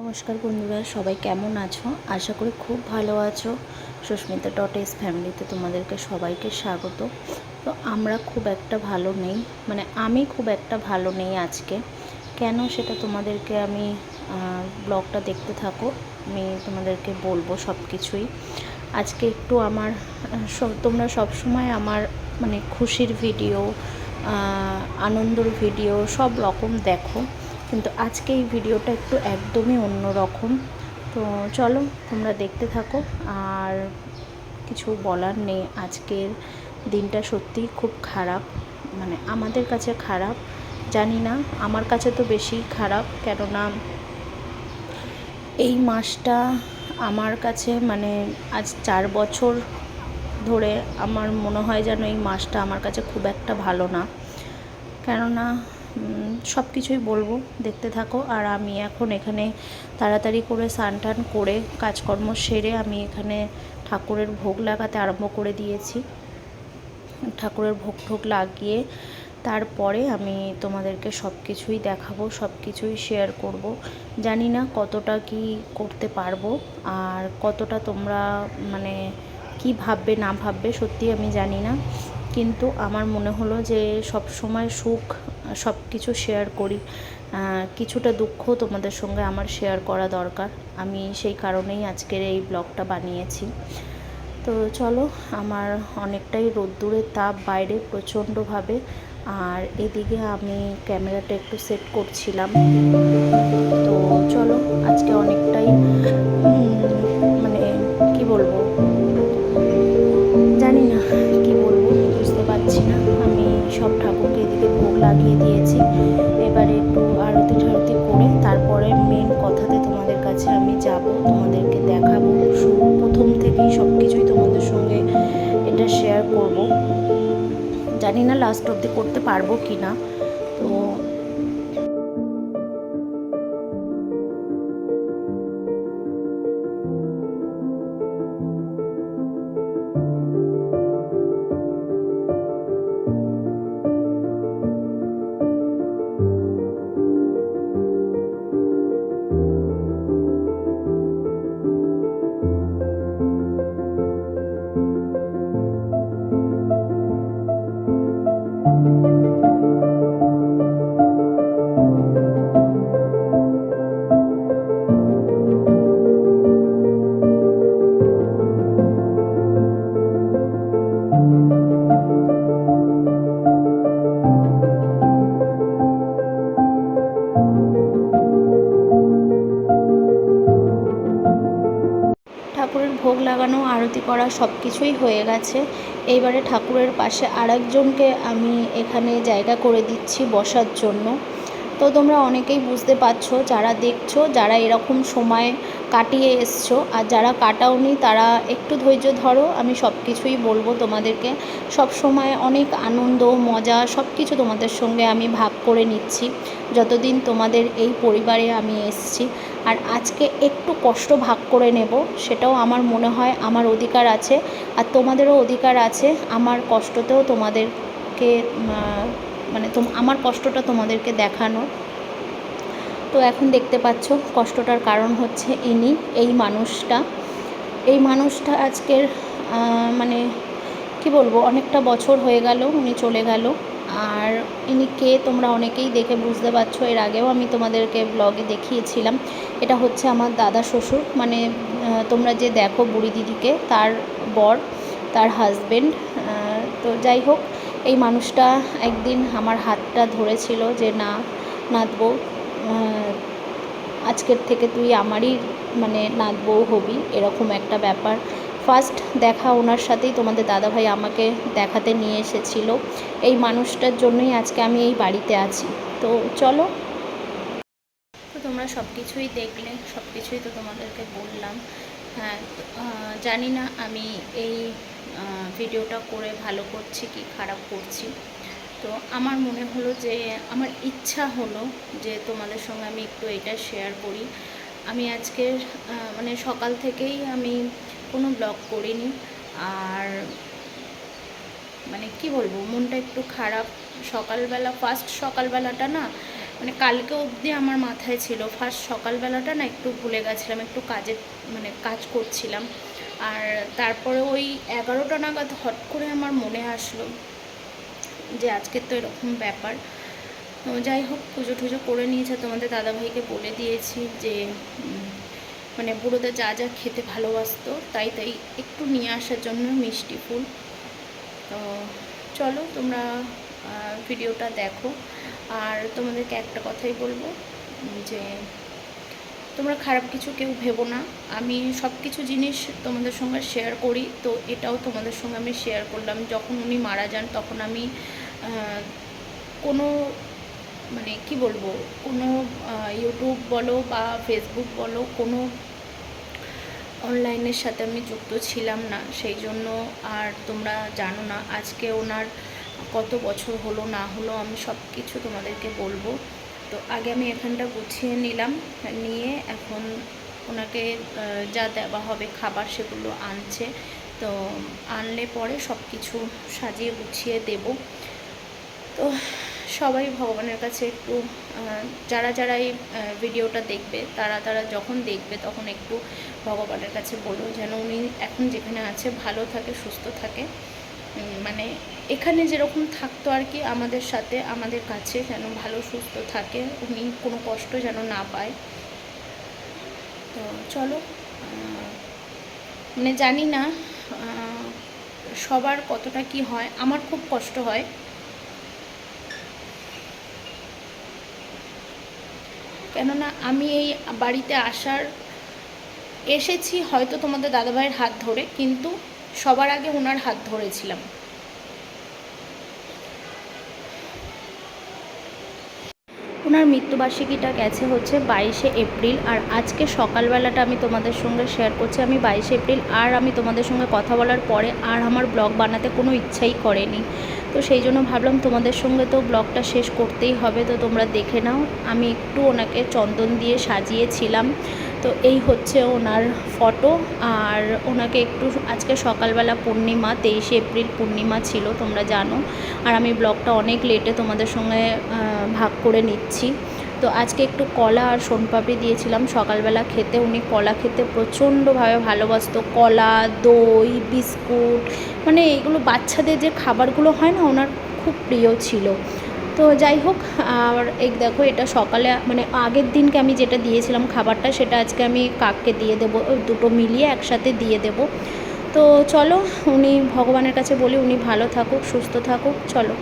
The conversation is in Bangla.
নমস্কার বন্ধুরা, সবাই কেমন আছো? আশা করি খুব ভালো আছো। সুস্মিতা ডট এস ফ্যামিলিতে তোমাদেরকে সবাইকে স্বাগত। তো আমরা খুব একটা ভালো নেই মানে আমি খুব একটা ভালো নেই আজকে। কেন সেটা তোমাদেরকে আমি ব্লগটা দেখতে থাকো, আমি তোমাদেরকে বলব সব কিছুই আজকে একটু আমার তোমরা সব সময় আমার মানে খুশির ভিডিও আনন্দর ভিডিও, সব রকম দেখো। কিন্তু আজকে এই ভিডিওটা একটু একদমই অন্য রকম। তো চলো, তোমরা দেখতে থাকো। আর কিছু বলার নেই, আজকের দিনটা সত্যিই খুব খারাপ। মানে আমাদের কাছে খারাপ, জানি না, আমার কাছে তো বেশি খারাপ। কেননা এই মাসটা আমার কাছে মানে আজ চার বছর ধরে আমার মনে হয় যেন এই মাসটা আমার কাছে খুব একটা ভালো না। কেননা সব কিছুই বলব, দেখতে থাকো। আর আমি এখন এখানে তাড়াতাড়ি করে স্নান টান করে কাজকর্ম সেরে আমি এখানে ঠাকুরের ভোগ লাগাতে আরম্ভ করে দিয়েছি। ঠাকুরের ভোগ ঠোক লাগিয়ে তারপরে আমি তোমাদেরকে সব কিছুই দেখাবো, সব কিছুই শেয়ার করব। জানি না কতটা কি করতে পারব আর কতটা তোমরা মানে কি ভাববে, না ভাববে সত্যি আমি জানি না। কিন্তু আমার মনে হলো যে সব সময় সুখ সব কিছু শেয়ার করি। কিছুটা দুঃখ তোমাদের সঙ্গে আমার শেয়ার করা দরকার। আমি সেই কারণেই আজকের এই ব্লগটা বানিয়েছি। তো চলো, আমার অনেকটাই রোদ্দুরের তাপ বাইরে প্রচণ্ডভাবে। আর এদিকে আমি ক্যামেরাটা একটু সেট করছিলাম। জানি না লাস্ট অবধি করতে পারব কি না ভোগ আরতি করা সব কিছুই হয়ে গেছে। এইবারে ঠাকুরের পাশে আরেকজনকে আমি এখানে জায়গা করে দিচ্ছি বসার জন্য। তো তোমরা অনেকেই বুঝতে পারছ, যারা দেখছ, যারা এরকম সময় কাটিয়ে এসছো, আর যারা কাটাওনি, তারা একটু ধৈর্য ধরো, আমি সব কিছুই বলব তোমাদেরকে। সব সময় অনেক আনন্দ, মজা, সব কিছু তোমাদের সঙ্গে আমি ভাগ করে নিচ্ছি, যতদিন তোমাদের এই পরিবারে আমি এসছি। আর আজকে একটু কষ্ট ভাগ করে নেব, সেটাও আমার মনে হয় আমার অধিকার আছে। আর তোমাদেরও অধিকার আছে, আমার কষ্টতেও তোমাদেরকে মানে আমার কষ্টটা তোমাদেরকে দেখানো তো এখন দেখতে পাচ্ছ, কষ্টটার কারণ হচ্ছে ইনি, এই মানুষটা। এই মানুষটা আজকের মানে কি বলব, অনেকটা বছর হয়ে গেল, উনি চলে গেল। আর ইনি কে তোমরা অনেকেই দেখে বুঝতে পারছ, এর আগেও আমি তোমাদেরকে ব্লগে দেখিয়েছিলাম। এটা হচ্ছে আমার দাদা শ্বশুর মানে তোমরা যে দেখো বুড়ি দিদিকে, তার বর, তার হাজবেন্ড তো যাই হোক, এই মানুষটা একদিন আমার হাতটা ধরেছিল যে, না নাতবউ আজকের থেকে তুই আমারই মানে নাতবউ হবি। এরকম একটা ব্যাপার। ফার্স্ট দেখা ওনার সাথেই তোমাদের দাদাভাই আমাকে দেখাতে নিয়ে এসেছিল। এই মানুষটার জন্যই আজকে আমি এই বাড়িতে আছি। তো চলো। তো তোমরা সব কিছুই দেখলে সব কিছুই তো তোমাদেরকে বললাম। হ্যাঁ জানি না আমি এই ভিডিওটা করে ভালো করছি কি খারাপ করছি। তো আমার মনে হলো যে, আমার ইচ্ছা হলো যে তোমাদের সঙ্গে আমি একটু এটা শেয়ার করি। আমি আজকে মানে সকাল থেকেই আমি কোনো ব্লগ করিনি। আর মানে কি বলব, মনটা একটু খারাপ। সকালবেলা ফার্স্ট সকালবেলাটা না মানে কালকে অবধি আমার মাথায় ছিল। ফার্স্ট সকালবেলাটা না একটু ভুলে গেছিলাম, একটু কাজে মানে কাজ করছিলাম। আর তারপরে ওই এগারোটা নাগাদ হট করে আমার মনে আসলো যে আজকের তো এরকম ব্যাপার। যাই হোক পুজো টুজো করে নিয়েছে। তোমাদের দাদাভাইকে বলে দিয়েছি যে মানে বুড়োদের যা যা খেতে ভালোবাসতো, তাই তাই একটু নিয়ে আসার জন্য মিষ্টি ফুল। তো চলো তোমরা ভিডিওটা দেখো। আর তোমাদেরকে একটা কথাই বলব, যে তোমরা খারাপ কিছু কেউ ভেবো না। আমি সব কিছু জিনিস তোমাদের সঙ্গে শেয়ার করি, তো এটাও তোমাদের সঙ্গে আমি শেয়ার করলাম। যখন উনি মারা যান, তখন আমি কোনো মানে কি বলব, কোনো ইউটিউব বলো বা ফেসবুক বলো, কোনো অনলাইনের সাথে আমি যুক্ত ছিলাম না, সেই জন্য আর তোমরা জানো না, আজকে ওনার কত বছর হলো না হলো আমি সব কিছু তোমাদেরকে বলব। তো আগে আমি এখানটা গুছিয়ে নিলাম, নিয়ে এখন ওনাকে যা দেওয়া হবে খাবার সেগুলো আনছে। তো আনলে পরে সব কিছু সাজিয়ে গুছিয়ে দেবো। তো সবাই ভগবানের কাছে একটু যারা যারা এই ভিডিওটা দেখবে, তারা তারা যখন দেখবে তখন একটু ভগবানের কাছে বলো যেন উনি এখন যেখানে আছে ভালো থাকে, সুস্থ থাকে। মানে এখানে যেরকম থাকতো আর কি আমাদের সাথে, আমাদের কাছে যেন ভালো, সুস্থ থাকে, উনি কোনো কষ্ট যেন না পায়। তো চলো মানে জানি না সবার কতটা কি হয়, আমার খুব কষ্ট হয়। কেননা আমি এই বাড়িতে আসার, এসেছি হয়তো তোমাদের দাদাভাইয়ের হাত ধরে, কিন্তু সবার আগে ওনার হাত ধরেছিলাম। ওনার মৃত্যুবার্ষিকীটা গেছে হচ্ছে বাইশে এপ্রিল, আর আজকে সকালবেলাটা আমি তোমাদের সঙ্গে শেয়ার করছি। আমি বাইশে এপ্রিল, আর আমি তোমাদের সঙ্গে কথা বলার পরে আর আমার ব্লগ বানাতে কোনো ইচ্ছাই করেনি। তো সেই জন্য ভাবলাম তোমাদের সঙ্গে তো ব্লগটা শেষ করতেই হবে, তো তোমরা দেখে নাও। আমি একটু ওনাকে চন্দন দিয়ে সাজিয়েছিলাম, তো এই হচ্ছে ওনার ফটো। আর ওনাকে একটু আজকে সকালবেলা পূর্ণিমা, তেইশে এপ্রিল পূর্ণিমা ছিল, তোমরা জানো। আর আমি ব্লগটা অনেক লেটে তোমাদের সঙ্গে ভাগ করে নিচ্ছি। তো আজকে একটু কলা আর সোনপাপড়ি দিয়েছিলাম। সকালবেলা খেতে উনি কলা খেতে প্রচণ্ডভাবে ভালোবাসতো। কলা, দই, বিস্কুট মানে এগুলো বাচ্চাদের যে খাবারগুলো হয় না, ওনার খুব প্রিয় ছিল। তো যাই হোক, আর এই দেখো এটা সকালে মানে আগের দিনকে আমি যেটা দিয়েছিলাম খাবারটা, সেটা আজকে আমি কাককে দিয়ে দেবো দুটো মিলিয়ে একসাথে দিয়ে দেবো। তো চলো, উনি ভগবানের কাছে বলি, উনি ভালো থাকুক, সুস্থ থাকুক, চলো।